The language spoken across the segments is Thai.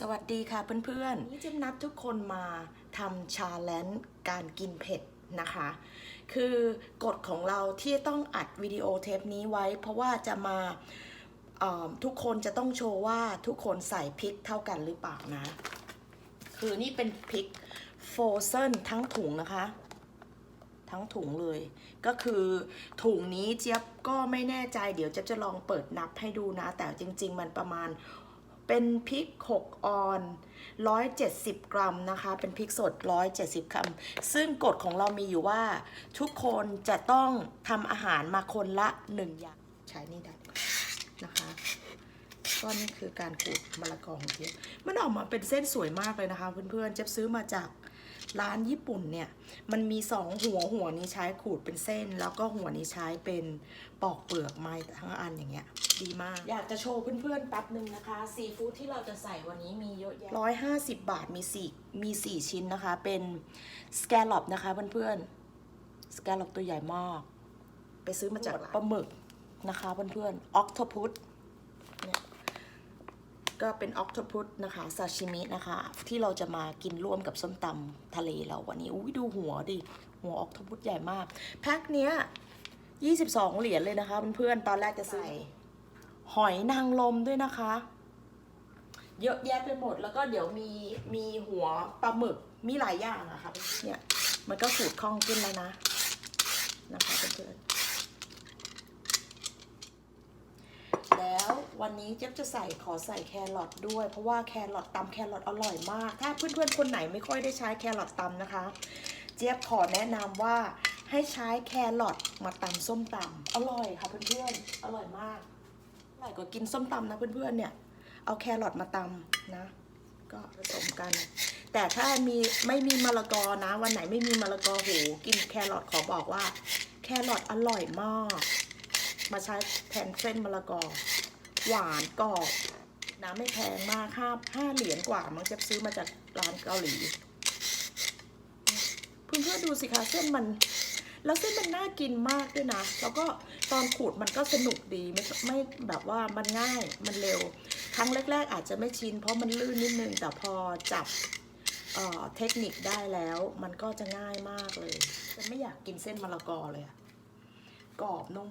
สวัสดีค่ะเพื่อนๆนี่จะนัดทุกคนมาทำชาเลนจ์การกินเผ็ดนะคะ คือกฎของเราที่ต้องอัดวิดีโอเทปนี้ไว้ เพราะว่าจะมาทุกคนจะต้องโชว์ว่าทุกคนใส่พริกเท่ากันหรือเปล่านะ คือนี่เป็นพริกโฟเซนทั้งถุงนะคะ ทั้งถุงเลย ก็คือถุงนี้เจี๊ยบก็ไม่แน่ใจ เดี๋ยวเจะจะลองเปิดนับให้ดูนะ แต่จริง ๆ มันประมาณ เป็นพริก 6 ออน 170 กรัมนะคะ เป็นพริกสด 170 กรัม ซึ่งกฎของเรามีอยู่ว่า ทุกคนจะต้องทำอาหารมาคนละ 1 อย่าง ใช้นี่ได้นะคะก็นี่คือการขูดมะละกอของเจี๊ยบมันออกมาเป็นเส้นสวยมากเลยนะคะ เพื่อนๆ เจี๊ยบซื้อมาจาก ร้านญี่ปุ่นเนี่ย มันมีสองหัวหัวนี้ใช้ขูดเป็นเส้น แล้วก็หัวนี้ใช้เป็นปอกเปลือกไม้ทั้งอันอย่างเงี้ย ดีมาก อยากจะโชว์เพื่อนๆแป๊บหนึ่งนะคะ ซีฟู้ดที่เราจะใส่วันนี้มีเยอะแยะร้อยห้าสิบบาทมีสี่มีสี่ชิ้นนะคะ เป็นสแกลลอปนะคะเพื่อนๆสแกลลอปตัวใหญ่มาก ไปซื้อมาจากปลาหมึกนะคะเพื่อนๆออกโทพุตเนี่ย ก็เป็นออกโทพุตนะคะซาชิมินะคะ ที่เราจะมากินร่วมกับส้มตำทะเลเราวันนี้อุ้ยดูหัวดิ หัวออกโทพุตใหญ่มาก แพ็คเนี้ย 22 เหรียญเลยนะคะเพื่อนๆตอนแรกจะซื้อหอยนางรมด้วยนะคะ เยอะแยะไปหมดแล้วก็เดี๋ยวมีมีหัวปลาหมึกมีหลายอย่างอะค่ะเนี่ยมันก็สูตรคล่องขึ้นแล้วนะนะคะเพื่อนๆ แล้ววันนี้เจ๊ยบจะใส่ขอใส่แครอทด้วย เพราะว่าแครอทตำแครอทอร่อยมาก ถ้าเพื่อนๆคนไหนไม่ค่อยได้ใช้แครอทตำนะคะ เจี๊ยบขอแนะนำว่าให้ใช้แครอทมาตำส้มตำอร่อยค่ะเพื่อนๆอร่อยมากอร่อยกว่ากินส้มตำนะเพื่อนๆเนี่ยเอาแครอทมาตำนะ ก็ผสมกัน แต่ถ้ามีไม่มีมะละกอนะ วันไหนไม่มีมะละกอโหกินแครอทขอบอกว่า แครอทอร่อยมาก มาใช้แทนเส้นมะละกอ หวานกรอบน้ำไม่แพงมากห้าห้าเหรียญกว่ามันจะซื้อมาจากร้านเกาหลีเพื่อนเพื่อดูสิคะเส้นมันแล้วเส้นมันน่ากินมากด้วยนะ แล้วก็ตอนขูดมันก็สนุกดีไม่ไม่แบบว่ามันง่ายมันเร็ว ครั้งแรก ๆ อาจจะไม่ชิน เพราะมันลื่นนิดนึง แต่พอจับเเทคนิคได้แล้ว มันก็จะง่ายมากเลยจะไม่อยากกินเส้นมะละกอเลยอะกรอบนุ่ม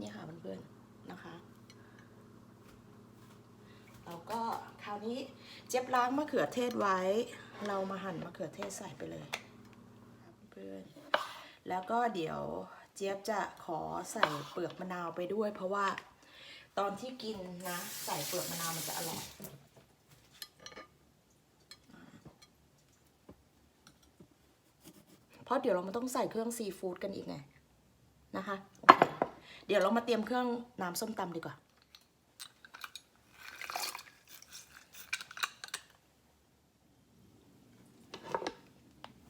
นี่ค่ะเพื่อนๆนะคะแล้วก็คราวนี้เจ็บล้างมะเขือเทศไว้ เรามาหั่นมะเขือเทศใส่ไปเลยเพื่อนแล้วก็เดี๋ยวเจี๊ยบจะขอใส่เปลือกมะนาวไปด้วย เพราะว่าตอนที่กินนะใส่เปลือกมะนาวมันจะอร่อยเพราะเดี๋ยวเรามันต้องใส่เครื่องซีฟู้ดกันอีกไงนะคะโอเค เดี๋ยวเรามาเตรียมเครื่องน้ำส้มตำดีกว่า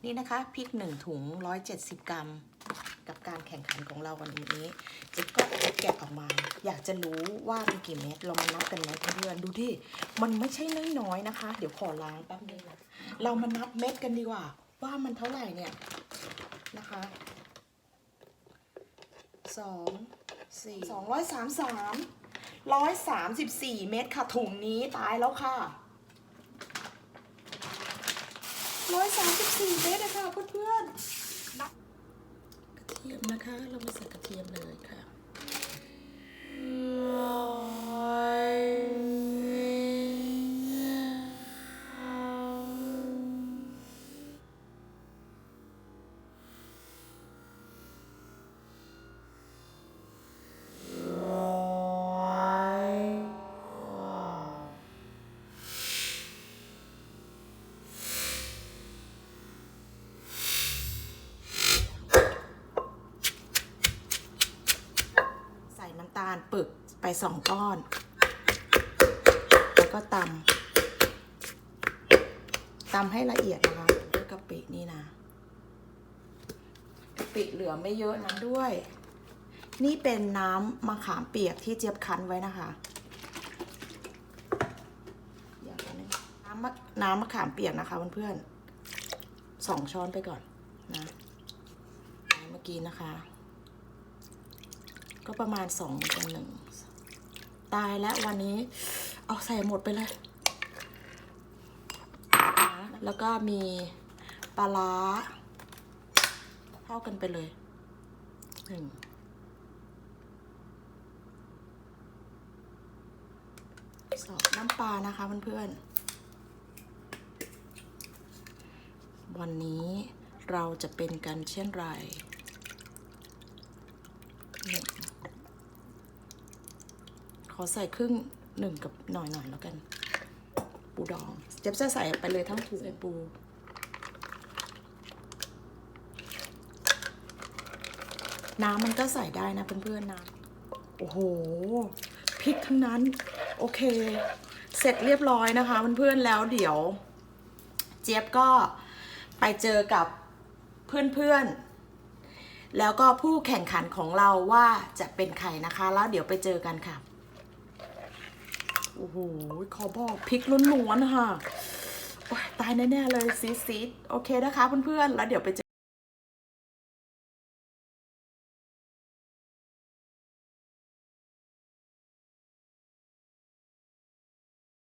นี่นะคะพริกหนึ่งถุง170กรัม กับการแข่งขันของเราวันนี้เจ๊ก็จะแกะออกมา อยากจะรู้ว่ามีกี่เม็ดเรามานับกันไหมเพื่อนดูที่มันไม่ใช่น้อยๆนะคะ เดี๋ยวขอล้างแป๊บนึงนะเรามานับเม็ดกันดีกว่า ว่ามันเท่าไหร่เนี่ยนะคะ สองสี่สองร้อยสามสามร้อยสามสิบสี่เม็ดค่ะถุงนี้ตายแล้วค่ะร้อยสามสิบสี่เมตรนะคะเพื่อนๆนับกระเทียมนะคะ เรามาใส่กระเทียมเลยค่ะ สองก้อน แล้วก็ตำตำให้ละเอียดนะคะด้วยกะปินี่นะกะปิเหลือไม่เยอะนะด้วย นี่เป็นน้ำมะขามเปียกที่เจี๊ยบคั้นไว้นะคะอย่างนี้น้ำมะน้ำมะขามเปียกนะคะเพื่อนๆสองช้อนไปก่อนนะเมื่อกี้นะคะ ก็ประมาณสองกันหนึ่ง ตายแล้ววันนี้ เอาใส่หมดไปเลย แล้วก็มีปลาร้าเท่ากันไปเลยหนึ่งสองน้ำปลานะคะเพื่อนๆ วันนี้เราจะเป็นกันเช่นไรหนึ่งข อใส่ครึ่งหนึ่งกับหน่อยๆแล้วกัน ปูดองเจ็บจะใส่ไปเลยทั้งถุงใส่ปู น้ำมันก็ใส่ได้นะเพื่อนๆนะโอ้โหพริกทั้งนั้น โอเค เสร็จเรียบร้อยนะคะเพื่อนๆแล้วเดี๋ยว เจี๊ยบก็ไปเจอกับเพื่อนๆแล้วก็ผู้แข่งขันของเราว่าจะเป็นใครนะคะ แล้วเดี๋ยวไปเจอกันค่ะโอ้โหขอบอกพริกล้วนๆนะคะตายแน่ๆเลยซีซีโอเคนะคะเพื่อนๆ แล้วเดี๋ยวไปเจอ